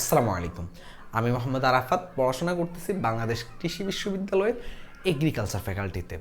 আসসালামু আলাইকুম। আমি মোহাম্মদ আরাফাত, পড়াশোনা করতেছি বাংলাদেশ কৃষি বিশ্ববিদ্যালয়ের এগ্রিকালচার ফ্যাকাল্টিতে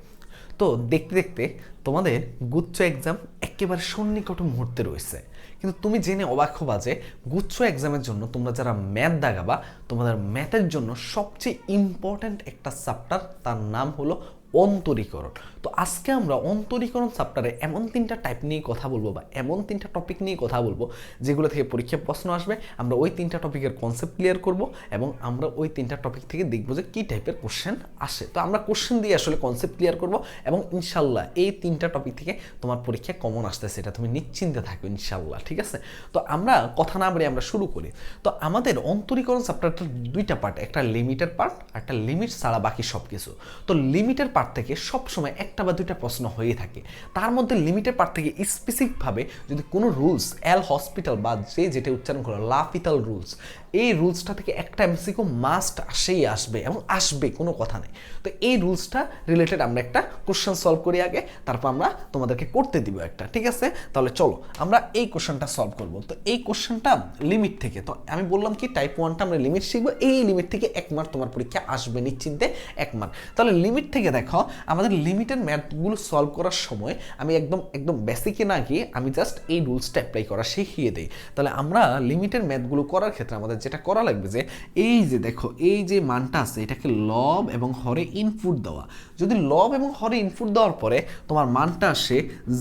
তো দেখতে দেখতে তোমাদের গুচ্ছ এক্সাম একেবারে সন্নিকট মুহূর্তে রয়েছে। কিন্তু তুমি জেনে অবাক হবা যে গুচ্ছ এক্সামের জন্য তোমরা যারা ম্যাথ দাগাবা তোমাদের ম্যাথের জন্য সবচেয়ে ইম্পর্ট্যান্ট একটা চ্যাপ্টার তার নাম হলো অন্তরীকরণ। তো আজকে আমরা অন্তরীকরণ চ্যাপ্টারে এমন তিনটা টাইপ নিয়ে কথা বলব বা এমন তিনটা টপিক নিয়ে কথা বলব যেগুলো থেকে পরীক্ষায় প্রশ্ন আসবে। আমরা ওই তিনটা টপিকের কনসেপ্ট ক্লিয়ার করব এবং আমরা ওই তিনটা টপিক থেকে দেখব যে কী টাইপের কোশ্চেন আসে। তো আমরা কোশ্চেন দিয়ে আসলে কনসেপ্ট ক্লিয়ার করব এবং ইনশাল্লাহ এই তিনটা টপিক থেকে তোমার পরীক্ষা কমন আসতেছে। এটা তুমি নিশ্চিন্তে থাকো ইনশাল্লাহ ঠিক আছে? তো আমরা কথা না বলে আমরা শুরু করি। তো আমাদের অন্তরীকরণ চ্যাপ্টারটার দুইটা পার্ট একটা লিমিটেড পার্ট একটা লিমিট ছাড়া বাকি সব কিছু তো লিমিটেড পার্ট থেকে সবসময় একটা বা দুইটা প্রশ্ন হয়ে থাকে। তার মধ্যে লিমিটেড পার্ট থেকে স্পেসিফিকভাবে যদি কোনো রুলস এল হসপিটাল বা যে যেটা উচ্চারণ করো লাফিতাল রুলস এই রুলসটা থেকে একটা এমসিকিউ মাস্ট আসেই আসবে এবং আসবে, কোনো কথা নেই। তো এই রুলসটা রিলেটেড আমরা একটা কোশ্চেন সলভ করি আগে, তারপর আমরা তোমাদেরকে করতে দিব একটা, ঠিক আছে? তাহলে চলো, আমরা এই কোশ্চেনটা সলভ করব। তো এই কোশ্চেনটা লিমিট থেকে, তো আমি বললাম কি টাইপ ওয়ানটা আমরা লিমিট শিখব, এই লিমিট থেকে এক মার্ক তোমার পরীক্ষা আসবে নিশ্চিন্তে, এক মার্ক তাহলে লিমিট থেকে দেখো আমাদের লিমিটেড ম্যাথগুলো সলভ করার সময় আমি একদম একদম বেসিকে না গিয়ে আমি জাস্ট এই রুলসটা অ্যাপ্লাই করা শিখিয়ে দিই। তাহলে আমরা লিমিটেড ম্যাথগুলো করার ক্ষেত্রে আমাদের যেটা করা লাগবে যে, এই যে দেখো, এই যে মানটা আছে, এটাকে লব এবং হরে ইনপুট দেওয়া। যদি লব এবং হরে ইনপুট দেওয়ার পরে তোমার মানটা আসে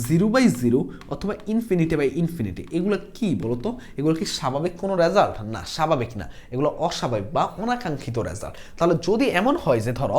জিরো বাই জিরো অথবা ইনফিনিটি বাই ইনফিনিটি এগুলো কি বলতো? এগুলো কি স্বাভাবিক কোনো রেজাল্ট না, স্বাভাবিক না। এগুলো অস্বাভাবিক বা অনাকাঙ্ক্ষিত রেজাল্ট তাহলে যদি এমন হয় যে ধরো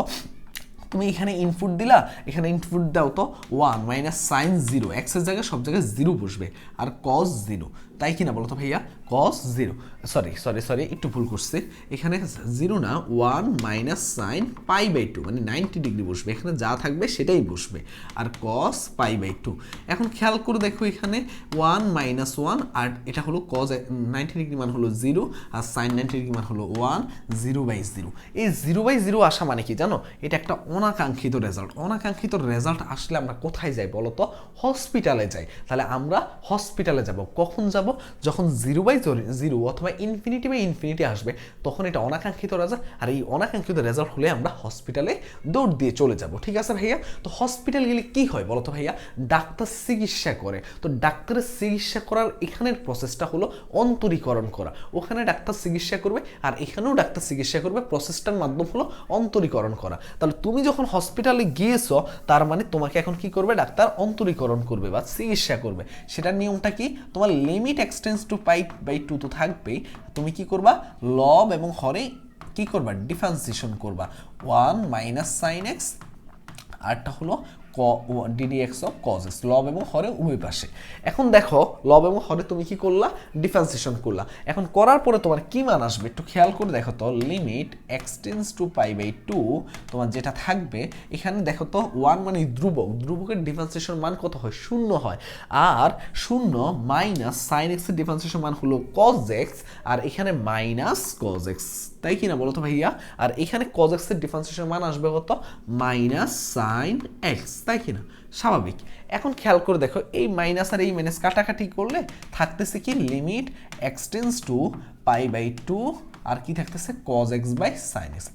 তুমি এখানে ইনপুট দিলা, এখানে ইনপুট দাও তো ওয়ান মাইনাস সাইন জিরো এক্সের জায়গায় সব জায়গায় জিরো বসবে, আর কস জিরো তাই কি না বলো তো ভাইয়া? Cos zero sorry sorry sorry একটু ভুল করছি। এখানে জিরো না one minus sine pi by two মানে নাইনটি ডিগ্রি বসবে। এখানে যা থাকবে সেটাই বসবে। আর কস পাই বাই টু এখন খেয়াল করে দেখো এখানে ওয়ান মাইনাস ওয়ান আর এটা হলো কজ নাইনটি ডিগ্রি মান হলো জিরো আর সাইন নাইনটি ডিগ্রি মান হলো ওয়ান জিরো বাই জিরো এই জিরো বাই জিরো আসা মানে কি জানো? এটা একটা অনাকাঙ্ক্ষিত রেজাল্ট অনাকাঙ্ক্ষিত রেজাল্ট আসলে আমরা কোথায় যাই বলো তো? হসপিটালে যাই। তাহলে আমরা হসপিটালে যাব। কখন যাব? যখন জিরো বাই জিরো অথবা ইনফিনিটি বাই ইনফিনিটি আসবে, তখন এটা অনাকাঙ্ক্ষিত রেজাল্ট আর এই অনাকাঙ্ক্ষিত রেজাল্ট হলে আমরা হসপিটালে দৌড় দিয়ে চলে যাব, ঠিক আছে ভাইয়া? তো হসপিটাল গেলে কি হয় বলো তো ভাইয়া? ডাক্তার চিকিৎসা করে। তো ডাক্তারের চিকিৎসা করার এখানের প্রসেসটা হলো অন্তরীকরণ করা। ওখানে ডাক্তার চিকিৎসা করবে, আর এখানেও ডাক্তার চিকিৎসা করবে প্রসেসটার মাধ্যম হলো অন্তরীকরণ করা। তাহলে তুমি যখন হসপিটালে গিয়েছো, তার মানে তোমাকে এখন কি করবে? ডাক্তার অন্তরীকরণ করবে বা চিকিৎসা করবে। সেটার নিয়মটা কি? তোমার limit x tends to pi by two তো থাকবেই। তুমি কি করবা? লব এবং হরে কি করবা? ডিফারেন্সিয়েশন করবা। ওয়ান মাইনাস সাইন এক্স আরটা হলো ডিডি এক্স অফ কজেস লব এবং হরে উভয় পাশে। এখন দেখো লব এবং হরে তুমি কি করলা? ডিফারেন্সিয়েশন করলা। এখন করার পরে তোমার কি মান আসবে? একটু খেয়াল করে দেখো তো limit x tends to pi by two তোমার যেটা থাকবে, এখানে দেখো তো ওয়ান মানে ধ্রুবক। ধ্রুবকের ডিফারেন্সিয়েশন মান কত হয়? শূন্য হয়। আর শূন্য মাইনাস সাইন এক্সের ডিফারেন্সিয়েশন মান হলো কজ এক্স আর এখানে মাইনাস কজ এক্স তাই কি না বলো তো ভাইয়া? আর এখানে কজ এক্সের ডিফারেন্সিয়েশন মান আসবে কত? মাইনাস সাইন এক্স তাই কি না স্বাভাবিক। এখন খেয়াল করে দেখো, এই মাইনাস আর এই মাইনাস কাটাকাটি করলে থাকতেছে কি? Limit x tends to pi by two আর কি থাকতেছে? Cos x by sine x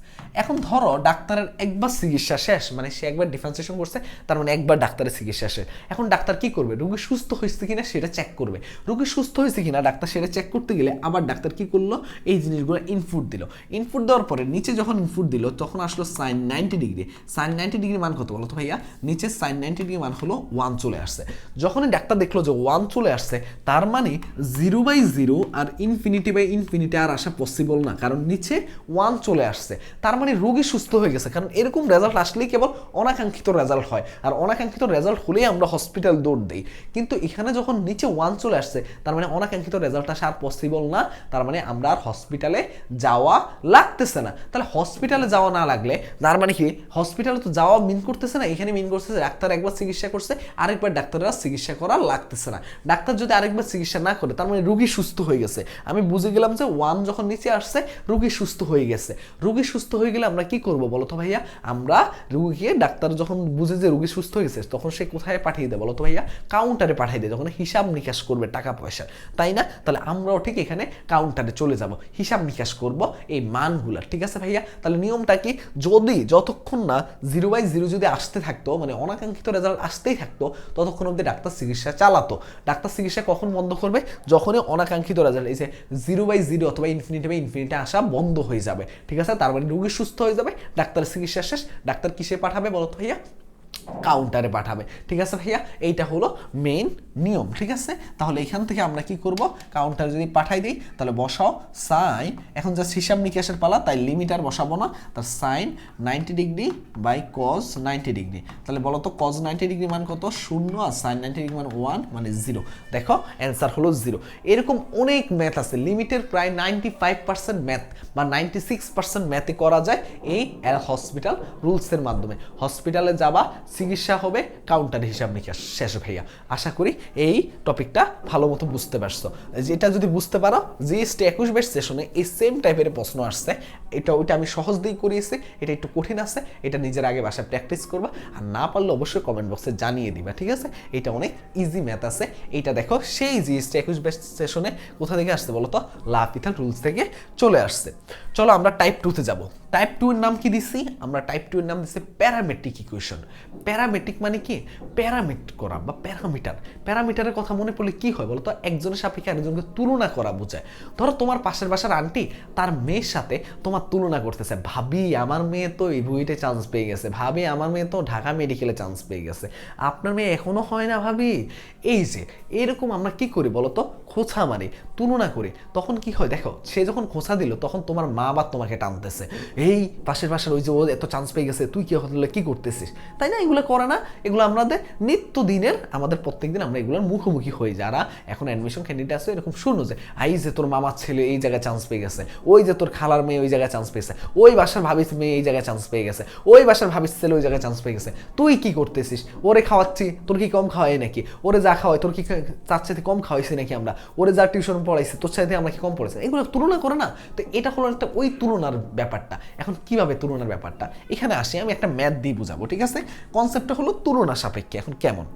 এখন ধরো ডাক্তারের একবার চিকিৎসা শেষ মানে সে একবার ডিফারেন্সিয়েশন করছে, তার মানে একবার ডাক্তারের চিকিৎসা শেষ। এখন ডাক্তার কি করবে? রোগী সুস্থ হয়েছে কিনা সেটা চেক করবে। রোগী সুস্থ হয়েছে কিনা ডাক্তার সেটা চেক করতে গেলে আবার ডাক্তার কি করল? এই জিনিসগুলো ইনপুট দিল। ইনপুট দেওয়ার পরে নিচে যখন ইনপুট দিল, তখন আসলো sine ninety degree sine ninety degree মান কত বলো তো ভাইয়া? নিচে সাইন নাইনটি ডিগ্রি মান হলো ওয়ান চলে আসছে। যখনই ডাক্তার দেখল যে ওয়ান চলে আসছে, তার মানে জিরো বাই জিরো আর ইনফিনিটি বাই ইনফিনিটি আর আসা পসিবল না, কারণ নিচে ওয়ান চলে আসছে। তার মানে রোগী সুস্থ হয়ে গেছে, কারণ এরকম রেজাল্ট আসলেই কেবল অনাকাঙ্ক্ষিত রেজাল্ট হয়, আর অনাকাঙ্ক্ষিত রেজাল্ট হলেই আমরা হসপিটাল দৌড় দিই। কিন্তু এখানে যখন নিচে ওয়ান চলে আসছে, তার মানে অনাকাঙ্ক্ষিত রেজাল্ট আসা আর পসিবল না, তার মানে আমরা আর হসপিটালে যাওয়া লাগতেছে না। তাহলে হসপিটালে যাওয়া না লাগলে, তার মানে কি? হসপিটালে তো যাওয়া মিন করতেছে না, এখানে মিন করতেছে ডাক্তার একবার চিকিৎসা করছে, আরেকবার ডাক্তাররা চিকিৎসা করা লাগতেছে না। ডাক্তার যদি আরেকবার চিকিৎসা না করে, তার মানে রুগী সুস্থ হয়ে গেছে। আমি বুঝে গেলাম যে ওয়ান যখন নিচে আসছে, রুগী সুস্থ হয়ে গেছে। রুগী সুস্থ হয়ে গেলে আমরা কি করব বলো তো ভাইয়া? আমরা রুগীকে ডাক্তার যখন বুঝে যে রুগী সুস্থ হয়ে গেছে তখন সে কোথায় পাঠিয়ে দেয় বলো তো ভাইয়া? কাউন্টারে পাঠিয়ে দেয়, যখন হিসাব নিকাশ করবে টাকা পয়সা। তাই না? তাহলে আমরাও ঠিক এখানে কাউন্টারে চলে যাব। হিসাব নিকাশ করব এই মানগুলা, ঠিক আছে ভাইয়া? তাহলে নিয়মটা কি? যদি যতক্ষণ না জিরো বাই জিরো যদি আসতে থাকতো মানে অনাকাঙ্ক্ষিত রেজাল্ট আসতেই থাকতো, ততক্ষণ অবধি ডাক্তার চিকিৎসা চালাতো। ডাক্তার চিকিৎসা কখন বন্ধ করবে? যখনই অনাকাঙ্ক্ষিত রেজাল্ট এই যে জিরো বাই জিরো অথবা ইনফিনিটি বাই আসা বন্ধ হয়ে যাবে। ঠিক আছে? তার মানে রুগী সুস্থ হয়ে যাবে ডাক্তারের চিকিৎসা শেষ, ডাক্তার কিসে পাঠাবে বলতো ভাইয়া? কাউন্টারে পাঠাবে। ঠিক আছে ভাইয়া? এইটা হলো মেইন নিয়ম, ঠিক আছে? তাহলে এখান থেকে আমরা কি করব? কাউন্টারে যদি পাঠাই দিই, তাহলে বসাও সাইন এখন জাস্ট হিসাব নিকাশের পালা, তাই লিমিট আর বসাবো না। তার sine ninety degree by cos ninety degree তাহলে বলো তো কজ নাইনটি ডিগ্রি মান কত? শূন্য আর সাইন নাইনটি ডিগ্রি মান ওয়ান মানে জিরো দেখো অ্যান্সার হলো জিরো এরকম অনেক ম্যাথ আছে। লিমিটের প্রায় নাইনটি ফাইভ পার্সেন্ট ম্যাথ বা নাইনটি সিক্স পার্সেন্ট ম্যাথে করা যায় এই হসপিটাল রুলসের মাধ্যমে। হসপিটালে যাবা, চিকিৎসা হবে কাউন্টার হিসাব নিকাশ। শেষ ভাইয়া আশা করি এই টপিকটা ভালো মতো বুঝতে পারছ। যেটা যদি বুঝতে পারো জিএসটি একুশ বেশ সেশনে এই সেম টাইপের প্রশ্ন আসছে। এটা ওইটা আমি সহজ দিয়েই করিয়েছি, এটা একটু কঠিন আছে, এটা নিজের আগে বাসায় প্র্যাকটিস করবা, আর না পারলে অবশ্যই কমেন্ট বক্সে জানিয়ে দিবা, ঠিক আছে? এটা অনেক ইজি ম্যাথ আছে। এটা দেখো, সেই জিএসটি একুশ বেশ সেশনে কোথা থেকে আসছে বলো তো লাপিথাল রুলস থেকে চলে আসছে। চলো আমরা টাইপ টুতে যাব। টাইপ টু এর নাম কি দিছি? আমরা টাইপ টু এর নাম দিচ্ছি প্যারামেট্রিক ইকুয়েশন প্যারামেট্রিক মানে কি? প্যারামিট করা বা প্যারামিটার প্যারামিটারের কথা মনে পড়লে কি হয় বলতো? একজনের সাপেক্ষে আরেকজনকে তুলনা করা বোঝায়। ধরো তোমার পাশের বাসার আন্টি তার মেয়ের সাথে তোমার তুলনা করতেছে। ভাবি, আমার মেয়ে তো এই বুয়েটে চান্স পেয়ে গেছে। ভাবি, আমার মেয়ে তো ঢাকা মেডিকেলে চান্স পেয়ে গেছে। আপনার মেয়ে এখনও হয় না ভাবি? এই যে, এরকম আমরা কি করি বলতো? খোঁচা মারি, তুলনা করি। তখন কি হয় দেখো, সে যখন খোঁচা দিল, তখন তোমার মা বা তোমাকে টানতেছে। এই পাশের পাশের ওই যে ও এত চান্স পেয়ে গেছে, তুই কি হলে কি করতেছিস? তাই না? এগুলো করে না, এগুলো আমাদের নিত্য দিনের আমাদের প্রত্যেক দিন আমরা এগুলোর মুখোমুখি হই যারা এখন অ্যাডমিশন ক্যান্ডিডেট আছে, এরকম শুনো যে, আই যে তোর মামার ছেলে এই জায়গায় চান্স পেয়ে গেছে, ওই যে তোর খালার মেয়ে ওই জায়গায় চান্স পেয়েছে, ওই বাসার ভাবিস মেয়ে এই জায়গায় চান্স পেয়ে গেছে, ওই বাসার ভাবিস ছেলে ওই জায়গায় চান্স পেয়ে গেছে, তুই কি করতেছিস? ওরে খাওয়াচ্ছি, তোর কি কম খাওয়াই নাকি? ওরে যা খাওয়াই তোর কি তার সাথে কম খাওয়াইছি নাকি আমরা? ওরে যা টিউশন পড়াইছি, তোর সাথে আমরা কি কম পড়েছি এগুলো তুলনা করে না। তো এটা হলো একটা ওই তুলনার ব্যাপারটা। এখন কীভাবে তুলনার ব্যাপারটা? এখানে আসি, আমি একটা ম্যাথ দিয়ে বুঝাবো, ঠিক আছে? কনসেপ্টটা হলো তুলনা সাপেক্ষে, এখন কেমন?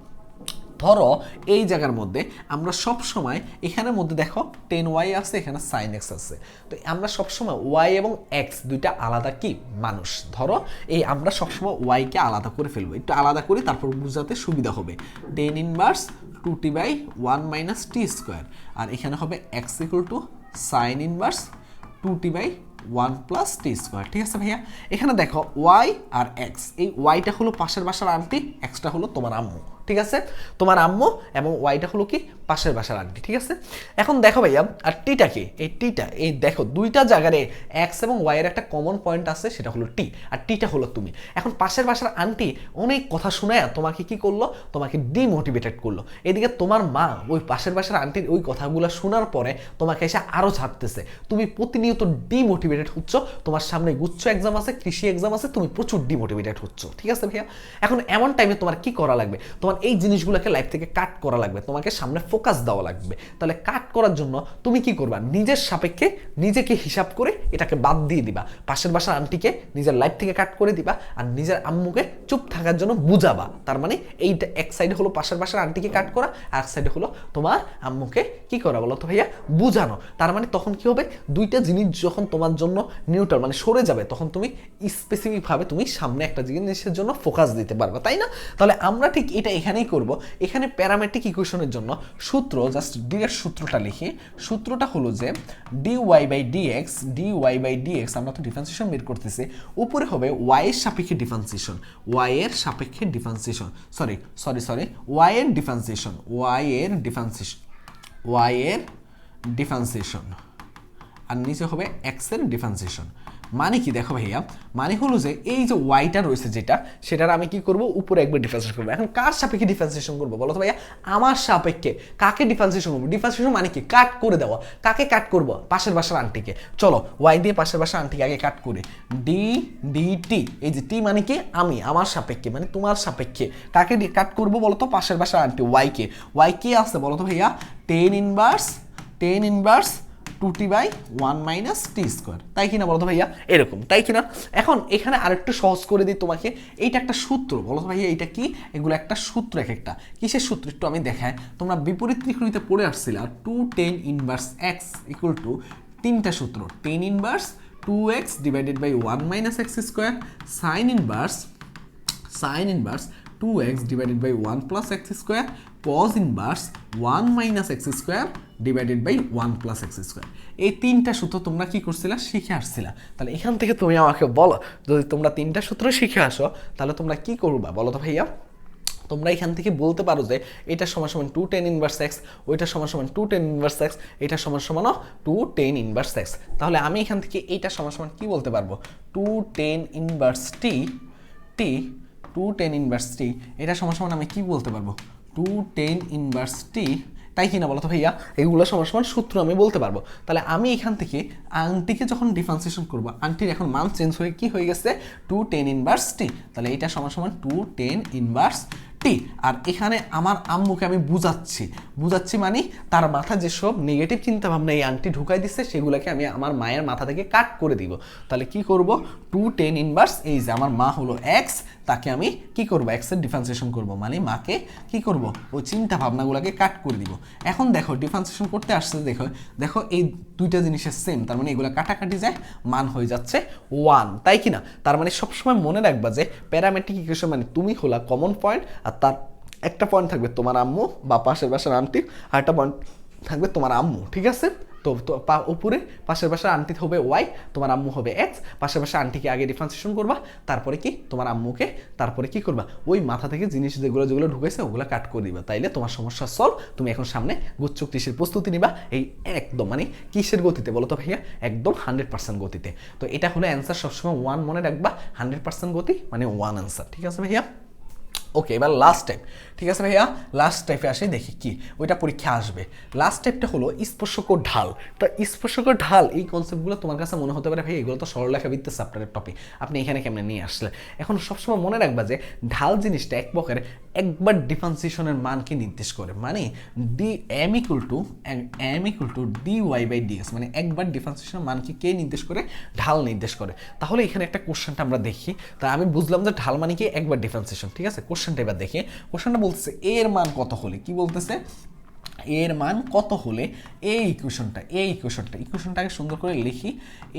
ধরো, এই জায়গার মধ্যে আমরা সব সময় এখানের মধ্যে দেখো টেন ওয়াই আছে, এখানে সাইন এক্স আছে। তো আমরা সবসময় ওয়াই এবং এক্স দুইটা আলাদা কি? মানুষ। ধরো, এই আমরা সবসময় ওয়াইকে আলাদা করে ফেলব। একটু আলাদা করি তারপর বুঝাতে সুবিধা হবে। Tan inverse two t by one minus t square আর এখানে হবে x equal to sine inverse two t by one plus t square ঠিক আছে ভাইয়া? এখানে দেখো ওয়াই আর এক্স এই ওয়াইটা হলো পাশের বাসার আন্টি এক্সটা হলো তোমার আম্মু। ঠিক আছে? তোমার আম্মু এবং ওয়াইটা হলো কি? পাশের বাসার আন্টি, ঠিক আছে? এখন দেখো ভাইয়া, আর টিটা কি? এই টিটা, এই দেখো, দুইটা জায়গারে এক্স এবং ওয়াইয়ের একটা কমন পয়েন্ট আছে, সেটা হলো টি। আর টিটা হলো তুমি। এখন পাশের বাসার আন্টি অনেক কথা শোনায় তোমাকে কি করল? তোমাকে ডিমোটিভেটেড করল। এদিকে তোমার মা ওই পাশের বাসার আন্টির ওই কথাগুলো শোনার পরে তোমাকে এসে আরও ছাড়তেছে তুমি প্রতিনিয়ত ডিমোটিভেটেড হচ্ছ, তোমার সামনে গুচ্ছ এক্সাম আছে, কৃষি এক্সাম আছে, তুমি প্রচুর ডিমোটিভেটেড হচ্ছ। ঠিক আছে ভাইয়া? এখন এমন টাইমে তোমার কি করা লাগবে? তোমার এই জিনিসগুলোকে লাইফ থেকে কাট করা লাগবে, তোমাকে সামনে ফোকাস দেওয়া লাগবে। তাহলে কাট করার জন্য তুমি কি করবা? নিজের সাপেক্ষে নিজেকে হিসাব করে এটাকে বাদ দিয়ে দিবা। পাশের বাসার আন্টিকে নিজের লাইফ থেকে কাট করে দিবা আর নিজের আম্মুকে চুপ থাকার জন্য বুঝাবা। তার মানে এইটা এক সাইডে হলো পাশের বাসার আন্টিকে কাট করা, আর এক সাইডে হলো তোমার আম্মুকে কি করা বলো তো ভাইয়া? বুঝানো। তার মানে তখন কি হবে? দুইটা জিনিস যখন তোমার জন্য নিউট্রাল মানে সরে যাবে, তখন তুমি স্পেসিফিকভাবে তুমি সামনে একটা জিনিসের জন্য ফোকাস দিতে পারবে, তাই না? তাহলে আমরা ঠিক এটা এখানেই করব। এখানে প্যারামেট্রিক ইকুয়েশনের জন্য সূত্র জাস্ট ডি এর সূত্রটা লিখি। সূত্রটা হলো যে d y by d x d y by d x আমরা তো ডিফারেন্সিয়েশন বের করতেছি। উপরে হবে ওয়াই এর সাপেক্ষে ডিফারেন্সিয়েশন ওয়াই এর সাপেক্ষে differentiation sorry sorry sorry y এর ডিফারেন্সিয়েশন ওয়াই এর ডিফারেন্সিয়েশন ওয়াই এর ডিফারেন্সিয়েশন আর নিচে হবে এক্সের ডিফারেন্সিয়েশন মানে কি দেখো ভাইয়া? মানে হলো যে এই যে ওয়াইটা রয়েছে যেটা, সেটার আমি কি করব? উপরে একবার ডিফারেন্সিয়েশন করব। এখন কার সাপেক্ষে ডিফারেন্সিয়েশন করব বলো তো ভাইয়া? আমার সাপেক্ষে কাকে ডিফারেন্সিয়েশন করব? ডিফারেন্সিয়েশন মানে কি? কাট করে দেওয়া। কাকে কাট করব? পাশের বাসার আন্টিকে। চলো ওয়াই দিয়ে পাশের বাসার আন্টিকে আগে কাট করি। ডি ডি টি এই যে টি মানে কি? আমি, আমার সাপেক্ষে মানে তোমার সাপেক্ষে। কাকে কাট করব বলো তো? পাশের বাসার আন্টি ওয়াইকে ওয়াই কে আছে বলো তো ভাইয়া? Tan inverse tan inverse two t by one minus t square তাই কিনা বলো ভাইয়া? এরকম, তাই কিনা? এখন এখানে আরেকটু সহজ করে দিই তোমাকে। এইটা একটা সূত্র বলো ভাইয়া এটা কি? এগুলো একটা সূত্র এক একটা। কিসের সূত্র? একটু আমি দেখাই। তোমরা বিপরীত ত্রিকোণিতে পড়ে আসছিল আর two tan inverse x equal to তিনটা সূত্র tan inverse two x divided by one minus x square sine inverse sine inverse two x divided by one plus x square cos inverse one minus x square divided by one plus x square এই তিনটা সূত্র তোমরা কী করছিলা? শিখে আসছিলা। তাহলে এখান থেকে তুমি আমাকে বলো, যদি তোমরা তিনটা সূত্র শিখে আসো, তাহলে তোমরা কী করবা? বলো তো ভাইয়া। তোমরা এখান থেকে বলতে পারো যে এটা সমান সমান টু টেন ইনভার্স এক্স ওইটা সমান সমান টু টেন ইনভার্স এক্স এটা সমান সমান টু টেন ইনভার্স এক্স তাহলে আমি এখান থেকে এইটা সমান সমান কী বলতে পারব? Two tan inverse t t two tan inverse t এটা সমান সমান আমি কী বলতে পারব? টু টেন ইনভার্স টি তাই কি না বলো তো ভাইয়া? এগুলো সমান সমান সূত্র আমি বলতে পারব। তাহলে আমি এখান থেকে আংটিকে যখন ডিফারেন্সিয়েশন করব, আংটির এখন মান চেঞ্জ হয়ে কি হয়ে গেছে? টু টেন ইনভার্স টি তাহলে এটা সমান সমান টু টেন ইনভার্স টি আর এখানে আমার আম্মুকে আমি বুঝাচ্ছি। বুঝাচ্ছি মানে তার মাথা যেসব নেগেটিভ চিন্তা ভাবনা এই আংটি ঢুকাই দিচ্ছে সেগুলোকে আমি আমার মায়ের মাথা থেকে কাট করে দিব। তাহলে কি করব? টু টেন ইনভার্স এই যে আমার মা হলো এক্স তাকে আমি কি করব? এক্সের ডিফারেন্সিয়েশন করব। মানে মাকে কি করব? ওই চিন্তা ভাবনাগুলোকে কাট করে দিব। এখন দেখো ডিফারেন্সিয়েশন করতে আসছে, দেখো দেখো এই দুইটা জিনিসের সেম তার মানে এগুলো কাটাকাটি যায়, মান হয়ে যাচ্ছে ওয়ান তাই কি না? তার মানে সবসময় মনে রাখবা যে প্যারামেট্রিক ইকুয়েশন মানে তুমি হলা কমন পয়েন্ট আর তার একটা পয়েন্ট থাকবে তোমার আম্মু বা পাশের বাসার আন্টি আর একটা পয়েন্ট থাকবে তোমার আম্মু, ঠিক আছে? তো উপরে, পাশের বাসার আন্টি হবে ওয়াই তোমার আম্মু হবে এক্স পাশের বাসার আন্টিকে আগে ডিফারেন্সিয়েশন করবা, তারপরে কি? তোমার আম্মুকে, তারপরে কি করবা? ওই মাথা থেকে জিনিস যেগুলো যেগুলো ঢুকেছে, ওগুলো কাট করে দিবা। তাইলে তোমার সমস্যা সলভ তুমি এখন সামনে গুচ্ছ কৃষির প্রস্তুতি নিবা। এই একদম মানে কিসের গতিতে বলো তো ভাইয়া? একদম হান্ড্রেড পার্সেন্ট গতিতে। তো এটা হলো অ্যান্সার সবসময় ওয়ান মনে রাখবা হান্ড্রেড পার্সেন্ট গতি মানে ওয়ান অ্যান্সার ঠিক আছে ভাইয়া? ওকে এবার লাস্ট টাইপ ঠিক আছে ভাইয়া? লাস্ট টাইপে আসে, দেখি কি। ওইটা পরীক্ষা আসবে। লাস্ট টাইপটা হলো স্পর্শক ঢাল। তো স্পর্শক ঢাল, এই কনসেপ্টগুলো তোমার কাছে মনে হতে পারে, ভাই, এগুলো তো সরলরেখাবৃত্তের চ্যাপ্টারের টপিক আপনি এখানে কেমনে নিয়ে আসলে? এখন সবসময় মনে রাখবা যে, ঢাল জিনিসটা এক প্রকারের একবার ডিফারেন্সিয়েশনের মানকে নির্দেশ করে। মানে d m equal to m equal to d y by d x মানে একবার ডিফারেন্সিয়েশনের মানকে কে নির্দেশ করে? ঢাল নির্দেশ করে। তাহলে এখানে একটা কোশ্চেনটা আমরা দেখি। তা আমি বুঝলাম যে ঢাল মানে কি? একবার ডিফারেন্সিয়েশন ঠিক আছে? কোশ্চেনটা এবার দেখি। কোশ্চেনটা বলতেছে এর মান কত হলে? কি বলতেছে? এর মান কত হলে এই ইকুয়েশনটা এই ইকুয়েশনটা ইকুয়েশনটাকে সুন্দর করে লিখি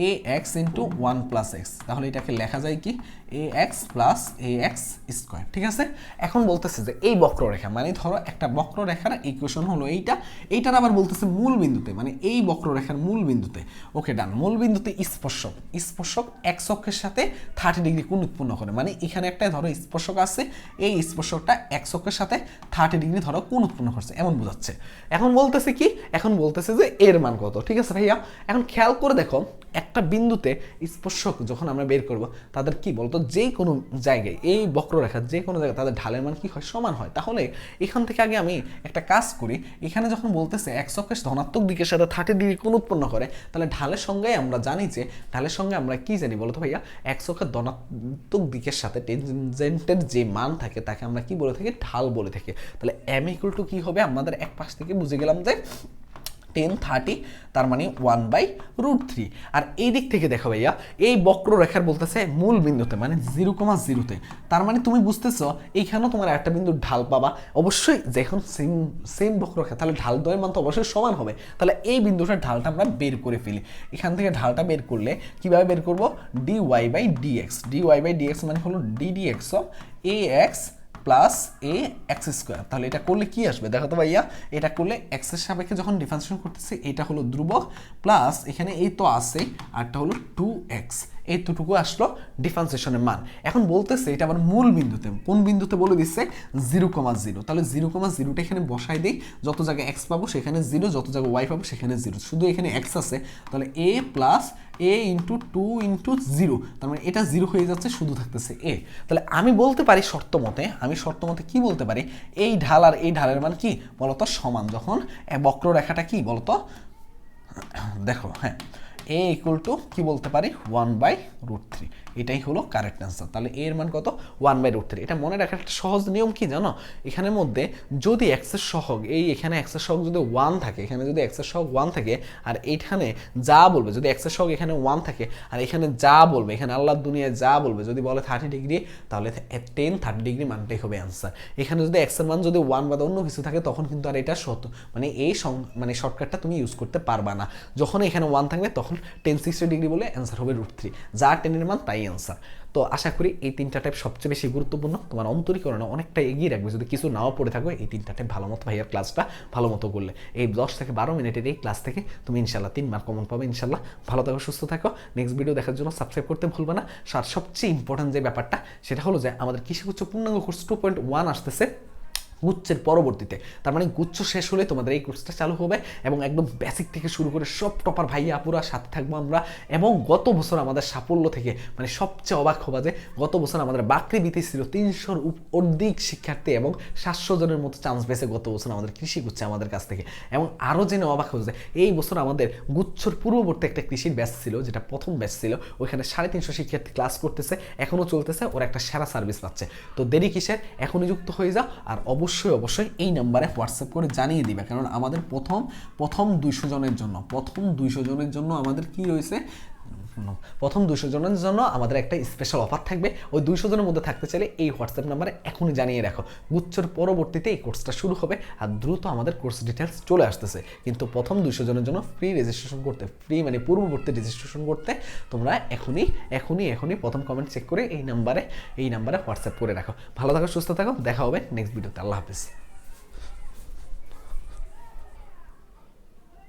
a x into one plus x তাহলে এটাকে লেখা যায় কি? A x plus a x square ঠিক আছে? এখন বলতেছে যে এই বক্ররেখা মানে ধরো একটা বক্ররেখার ইকুয়েশন হলো এইটা, এইটার আবার বলতেছে মূল বিন্দুতে মানে এই বক্ররেখার মূল বিন্দুতে। ওকে ডান মূল বিন্দুতে স্পর্শক স্পর্শক এক্স অক্ষের সাথে থার্টি ডিগ্রি কোণ উৎপন্ন করে মানে এখানে একটা ধরো স্পর্শক আছে, এই স্পর্শকটা এক্স অক্ষের সাথে থার্টি ডিগ্রি ধরো কোণ উৎপন্ন করছে, এমন বোঝাচ্ছে। এখন বলতেছে কি? এখন বলতেছে যে এর মান কত? ঠিক আছে ভাইয়া? এখন খেয়াল করে দেখো একটা বিন্দুতে স্পর্শক যখন আমরা বের করব, তাদের কি বলতো? যে কোনো জায়গায়, এই বক্ররেখা যে কোনো জায়গায় তাদের ঢালের মান কি হয়? সমান হয়। তাহলে এখান থেকে আগে আমি একটা কাজ করি। এখানে যখন বলতেছে একশো অক্ষের ধনাত্মক দিকের সাথে থার্টি ডিগ্রি কোণ উৎপন্ন করে, তাহলে ঢালের সঙ্গে আমরা জানি যে, ঢালের সঙ্গে আমরা কি জানি বলতো ভাইয়া? একশো অক্ষের ধনাত্মক দিকের সাথে টেনজেন্টের যে মান থাকে, তাকে আমরা কি বলে থাকি? ঢাল বলে থাকি। তাহলে এম ইকুয়াল টু কি হবে? আমাদের এক পাশ থেকে বুঝে গেলাম যে টেন থার্টি তার মানে ওয়ান বাই রুট থ্রি আর এই দিক থেকে দেখো ভাইয়া, এই বক্ররেখার বলতেছে মূল বিন্দুতে মানে জিরো কমা জিরোতে তার মানে তুমি বুঝতেছো, এইখানেও তোমার একটা বিন্দুর ঢাল পাবা। অবশ্যই যখন সেম সেম বক্ররেখা, তাহলে ঢাল দয়ের মান তো অবশ্যই সমান হবে। তাহলে এই বিন্দুটার ঢালটা আমরা বের করে ফেলি। এখান থেকে ঢালটা বের করলে কীভাবে বের করব? D y by d x d y by d x মানে হলো d d x of a x plus a x square তাহলে এটা করলে কি আসবে? দেখো তো ভাইয়া, এটা করলে এক্সের সাপেক্ষে যখন ডিফারেন্সিয়েশন করতেছে, এটা হলো ধ্রুবক প্লাস এখানে এই তো আছে আরটা হলো টু এক্স এই দুটুকু আসলো ডিফারেন্সিয়েশনের মান। এখন বলতেছে এটা আবার মূল বিন্দুতে। কোন বিন্দুতে বলে দিচ্ছে? জিরো কমা জিরো তাহলে জিরো কমা জিরোটা এখানে বসাই দিই, যত জায়গায় এক্স পাবো সেখানে জিরো যত জায়গায় ওয়াই পাবো সেখানে জিরো শুধু এখানে এক্স আছে, তাহলে a plus a into two into zero তার মানে এটা জিরো হয়ে যাচ্ছে, শুধু থাকতেছে এ তাহলে আমি বলতে পারি শর্ত মতে, আমি শর্ত মতে কি বলতে পারি? এই ঢাল আর এই ঢালের মান কি? বলতো সমান। যখন বক্ররেখাটা কি? বলতো, দেখো হ্যাঁ। এ ইকুয়াল টু কী বলতে পারি? ওয়ান বাই রুট থ্রি এটাই হলো কারেক্ট অ্যান্সার তাহলে এর মান কত? ওয়ান বাই রুট থ্রি এটা মনে রাখার একটা সহজ নিয়ম কি জানো? এখানের মধ্যে যদি এক্সের সহগ, এই এখানে এক্সের সহগ যদি ওয়ান থাকে, এখানে যদি এক্সের সহগ ওয়ান থাকে, আর এইখানে যা বলবে, যদি এক্সের সহগ এখানে ওয়ান থাকে, আর এখানে যা বলবে, এখানে আল্লাহর দুনিয়ায় যা বলবে, যদি বলে থার্টি ডিগ্রি তাহলে টেন থার্টি ডিগ্রি মানটাই হবে অ্যান্সার এখানে যদি এক্সের মান যদি ওয়ান বা অন্য কিছু থাকে, তখন কিন্তু আর এটা সত মানে এই মানে শর্টকাটটা তুমি ইউজ করতে পারবা না। যখন এখানে ওয়ান থাকবে, তখন টেন সিক্সটি ডিগ্রি বলে অ্যান্সার হবে রুট থ্রি যা টেনের মান, তাই অ্যান্সার তো আশা করি এই তিনটা টাইপ সবচেয়ে বেশি গুরুত্বপূর্ণ। তোমার অন্তরীকরণে অনেকটা এগিয়ে রাখবে। যদি কিছু নাও পড়ে থাকো, এই তিনটা টাইপ ভালো মতো ভাইয়ার ক্লাসটা ভালো মতো করলে। এই দশ থেকে বারো মিনিটের এই ক্লাস থেকে তুমি ইনশাল্লাহ তিন মার্ক কমন পাবে ইনশাল্লাহ ভালো থাকো, সুস্থ থাকো। নেক্সট ভিডিও দেখার জন্য সাবস্ক্রাইব করতে ভুলবে না। আর সবচেয়ে ইম্পর্টেন্ট যে ব্যাপারটা, সেটা হলো যে আমাদের কৃষি উচ্চ পূর্ণাঙ্গ কোর্স টু পয়েন্ট ওয়ান আসতেছে। গুচ্ছের পরবর্তীতে। তার মানে গুচ্ছ শেষ হলে তোমাদের এই কোর্সটা চালু হবে এবং একদম বেসিক থেকে শুরু করে সব টপার ভাইয়া, আপুরা সাথে থাকব আমরা। এবং গত বছর আমাদের সাফল্য থেকে মানে সবচেয়ে অবাক হবা যে, গত বছর আমাদের বাকরি বিতে ছিল তিনশোর অধিক শিক্ষার্থী এবং সাতশো জনের মতো চান্স পেয়েছে গত বছর আমাদের কৃষি গুচ্ছে আমাদের কাছ থেকে। এবং আরও জেনে অবাক হয়েছে এই বছর আমাদের গুচ্ছর পূর্ববর্তী একটা কৃষির ব্যাচ ছিল, যেটা প্রথম ব্যাচ ছিল। ওইখানে সাড়ে তিনশো শিক্ষার্থী ক্লাস করতেছে এখনও চলতেছে, ওরা একটা সেরা সার্ভিস পাচ্ছে। তো দেরি কিসের? এখনই যুক্ত হয়ে যাও, আর অবশ্যই অবশ্যই অবশ্যই এই নাম্বারে হোয়াটসঅ্যাপ করে জানিয়ে দিবে। কারণ আমাদের প্রথম প্রথম দুইশো জনের জন্য, প্রথম দুইশো জনের জন্য আমাদের কি রয়েছে প্রথম দুশো জনের জন্য আমাদের একটা স্পেশাল অফার থাকবে। ওই দুইশো জনের মধ্যে থাকতে চাইলে এই হোয়াটসঅ্যাপ নাম্বারে এখনই জানিয়ে রাখো। গুচ্ছর পরবর্তীতে এই কোর্সটা শুরু হবে আর দ্রুত আমাদের কোর্স ডিটেলস চলে আসতেছে। কিন্তু প্রথম দুইশো জনের জন্য ফ্রি রেজিস্ট্রেশন করতে ফ্রি মানে পূর্ববর্তী রেজিস্ট্রেশন করতে তোমরা এখনই এখনই এখনই প্রথম কমেন্ট চেক করে এই নাম্বারে এই নাম্বারে হোয়াটসঅ্যাপ করে রাখো। ভালো থাকো, সুস্থ থাকো। দেখা হবে নেক্সট ভিডিওতে আল্লাহ হাফিজ।